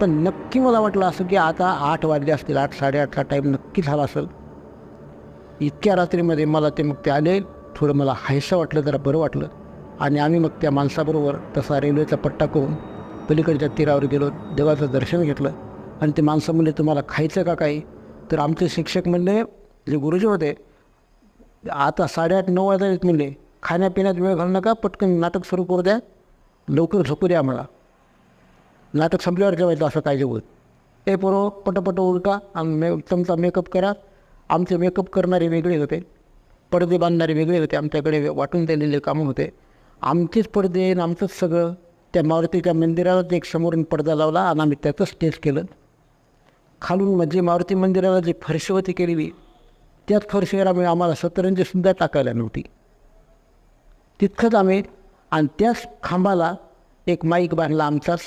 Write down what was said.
पण नक्की मला वाटलं असं की आता आठ वाजले असतील आठ साडेआठचा टाईम नक्की झाला असेल. इतक्या रात्रीमध्ये मला ते मग ते आले थोडं मला हायसं वाटलं जरा बरं वाटलं. आणि आम्ही मग त्या माणसाबरोबर तसा रेल्वेचा पट्टा करून पलीकडच्या तीरावर गेलो देवाचं दर्शन घेतलं. आणि ते माणसं म्हणले तुम्हाला खायचं का काही? तर आमचे शिक्षक म्हणले जे गुरुजी होते आता साडेआठ नऊ वाजता येत म्हणले खाण्यापिण्यात वेळ घालू नका पटकन नाटक सुरू करू द्या लवकर झोपू द्या आम्हाला. नाटक संपल्यावर जेवायचं असं काय जेवत? ते पोरं पटपट उलटा आणि मे तुमचा मेकअप करा. आमचे मेकअप करणारे वेगळे होते. पडदे बांधणारे वेगळे होते. आमच्याकडे वाटून दिलेले कामं होते. आमचेच पडदे आणि आमचंच सगळं त्या मारुतीच्या मंदिरालाच एक समोरून पडदा लावला आणि आम्ही त्याचंच स्टेज केलं. खालून म्हणजे मारुती मंदिराला जी फरशी होती केलेली त्याच फरशीवर आम्ही आम्हाला सतरंजीसुद्धा टाकायला नव्हती. तितकंच आम्ही आणि त्याच खांबाला एक माईक बांधला आमचाच.